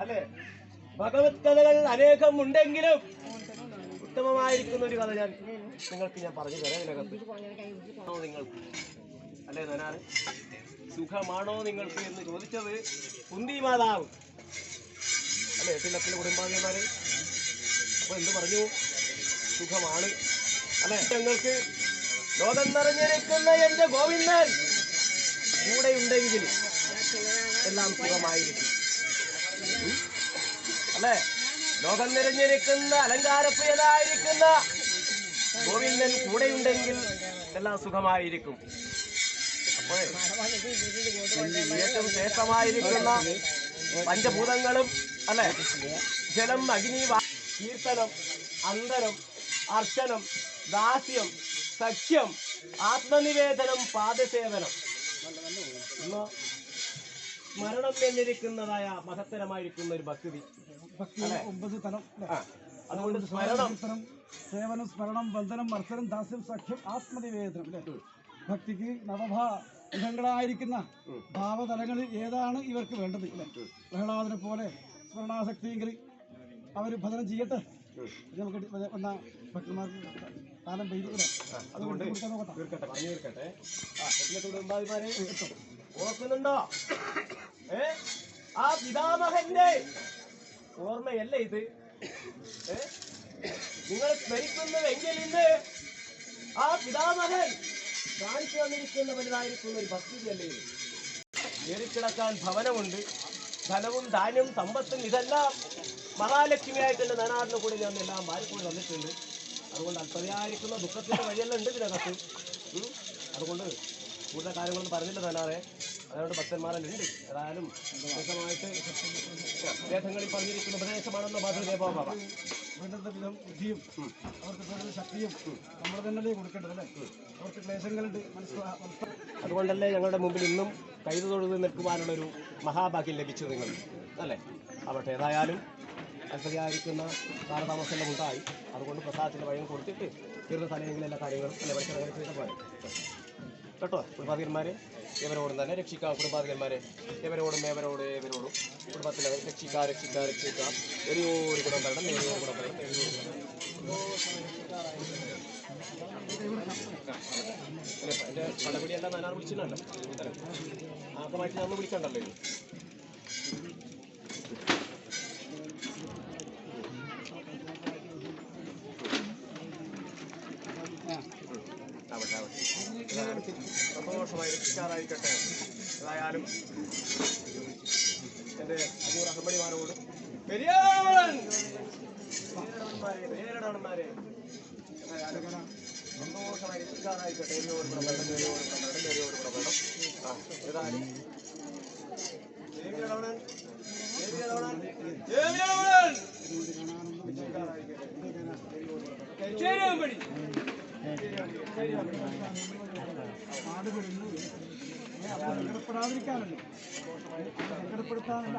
അല്ലെ? ഭഗവത് കഥകൾ അനേകം ഉണ്ടെങ്കിലും ഉത്തമമായിരിക്കുന്ന ഒരു കഥ ഞാൻ നിങ്ങൾക്ക് ഞാൻ പറഞ്ഞു തരാം ഇതിനകത്ത്. നിങ്ങൾക്ക്? അല്ലേ നനാറ് സുഖമാണോ നിങ്ങൾക്ക് എന്ന് ചോദിച്ചത് കുന്തി മാതാവ്. അല്ലേ എട്ട് ലക്ഷത്തിലെ കുടുംബാംഗന്മാര്? അപ്പൊ എന്ത് പറഞ്ഞു? സുഖമാണ്. അല്ലെ ഞങ്ങൾക്ക് ലോകം നിറഞ്ഞിരിക്കുന്ന എന്റെ ഗോവിന്ദൻ കൂടെ ഉണ്ടെങ്കിൽ എല്ലാം സുഖമായിരിക്കും. അല്ലേ? ലോകം നിറഞ്ഞിരിക്കുന്ന അലങ്കാരപ്രിയനായിരിക്കുന്ന ഗോവിന്ദൻ കൂടെയുണ്ടെങ്കിൽ എല്ലാം സുഖമായിരിക്കും. ഏറ്റവും ശ്രേഷ്ഠമായിരിക്കുന്ന പഞ്ചഭൂതങ്ങളും അല്ലെ? ജലം അഗ്നി കീർത്തനം അന്തരം അർച്ചനം ദാസ്യം സഖ്യം ആത്മനിവേദനം പാദസേവനം. എന്നിരിക്കുന്നതായ മഹത്തരമായിരിക്കുന്ന ഒരു ഭക്തി ഭക്തി ഒമ്പത് തലം? അതുകൊണ്ട് സ്മരണം. സേവനം സ്മരണം ബന്ധനം മത്സരം ദാസ്യം സഖ്യം ആത്മനിവേദനം അല്ലേ? ഭക്തിക്ക് നവഭാ വിധങ്ങളായിരിക്കുന്ന ഭാവതലങ്ങളിൽ ഏതാണ് ഇവർക്ക് വേണ്ടത് പ്രഹ്ലാദനെ പോലെ സ്മരണാസക്തിയെങ്കിൽ അവർ ഭജനം ചെയ്യട്ടെ? നമുക്ക് വന്ന ഭക്തന്മാർക്ക് കാലം പെയ്തു അതുകൊണ്ട് തീർക്കട്ടെ പറഞ്ഞു തീർക്കട്ടെ. ഓർക്കുന്നുണ്ടോ? ഏ? ആ പിതാമഹന്റെ ഓർമ്മയല്ല ഇത്? നിങ്ങൾ സ്മരിക്കുന്നുവെങ്കിൽ ഇന്ന് ആ പിതാമഹൻ കാണിച്ചു തന്നിരിക്കുന്ന വലുതായിരിക്കുന്ന ഒരു ഭക്തിയല്ലേ ഏറിക്കിടക്കാൻ ഭവനമുണ്ട്. ധനവും ധാന്യവും സമ്പത്തും ഇതെല്ലാം മഹാലക്ഷ്മിയായിട്ടുള്ള നാനാറിന് കൂടി ഞാൻ എല്ലാം വാരിക്കൂടി തന്നിട്ടുണ്ട് അതുകൊണ്ട് അല്പതയായിരിക്കുന്ന ദുഃഖത്തിന്റെ വഴിയെല്ലാം ഉണ്ട് ഇതിനകത്ത്. അതുകൊണ്ട് കൂടുതൽ കാര്യങ്ങളൊന്നും പറഞ്ഞില്ല തനാറെ അതുകൊണ്ട് ഭക്തന്മാരെല്ലാം ഉണ്ട് ഏതായാലും വ്യക്തമായിട്ട് വേദങ്ങളിൽ പറഞ്ഞിരിക്കുന്ന ഉപദേശമാണെന്ന് ബാധ്യത ബാബ. വേണ്ടുന്ന വിധം ബുദ്ധിയും അവർക്ക് കൂടുതൽ ശക്തിയും നമ്മൾ തന്നെയല്ലേ കൊടുക്കേണ്ടത് അല്ലേ? അവർക്ക് ക്ലേശങ്ങളുണ്ട് മനസ്സിലാ മനസ്സിലാ അതുകൊണ്ടല്ലേ ഞങ്ങളുടെ മുമ്പിൽ ഇന്നും കൈതു തൊഴുത് നിൽക്കുവാനുള്ളൊരു മഹാഭാഗ്യം ലഭിച്ചു നിങ്ങൾ. അല്ലേ? അവിടെ ഏതായാലും അല്പതയായിരിക്കുന്ന കാലതാമസം ഉണ്ടായി. അതുകൊണ്ട് പ്രസാദത്തിന്റെ വഴിയും കൊടുത്തിട്ട് തീർന്ന സമയങ്ങളിൽ എല്ലാ കാര്യങ്ങളും അല്ലെ? ചെയ്ത പോലെ. കേട്ടോ കുടുംബാധികന്മാരെ ഇവരോടും തന്നെ രക്ഷിക്കാം കുടുംബാധികന്മാരെ ഇവരോടും ഇവരോട് ഇവരോടും കുടുംബത്തിലെ രക്ഷിക്കാം രക്ഷിക്കാം രക്ഷിക്കാം എരിയോരു ഗുണം തരണം എരിയോരു ഗുണം തരണം എരിയോരു ഗുണം എന്റെ എല്ലാം നാനാർ വിളിച്ചിട്ടുണ്ടല്ലോ ആദ്യമായിട്ട് നമ്മൾ വിളിക്കണ്ടല്ലോ ഇത് ആവട്ടെ ആവട്ടെ ഏതായാലും സന്തോഷമായി രക്ഷിക്കാറായിരിക്കട്ടെ ഏതായാലും എന്റെ അഞ്ഞൂറ് അഹമ്മടിമാരോട് പെരിയാളൻ ഏതായാലും സന്തോഷമായി വേണം എരിയോട് കൂടെ വേണം എരിയോട് കൂടെ വേണം ആ. ഏതായാലും ദേവിയടവണൻ ദേവിയടവണൻ ദേവിയടവണൻ രക്ഷിക്കാറായിരിക്കട്ടെ ചേരുമ്പടി പാടുപെടുന്നു സങ്കടപ്പെടാതിരിക്കാനല്ലോ സങ്കടപ്പെടുത്താനല്ല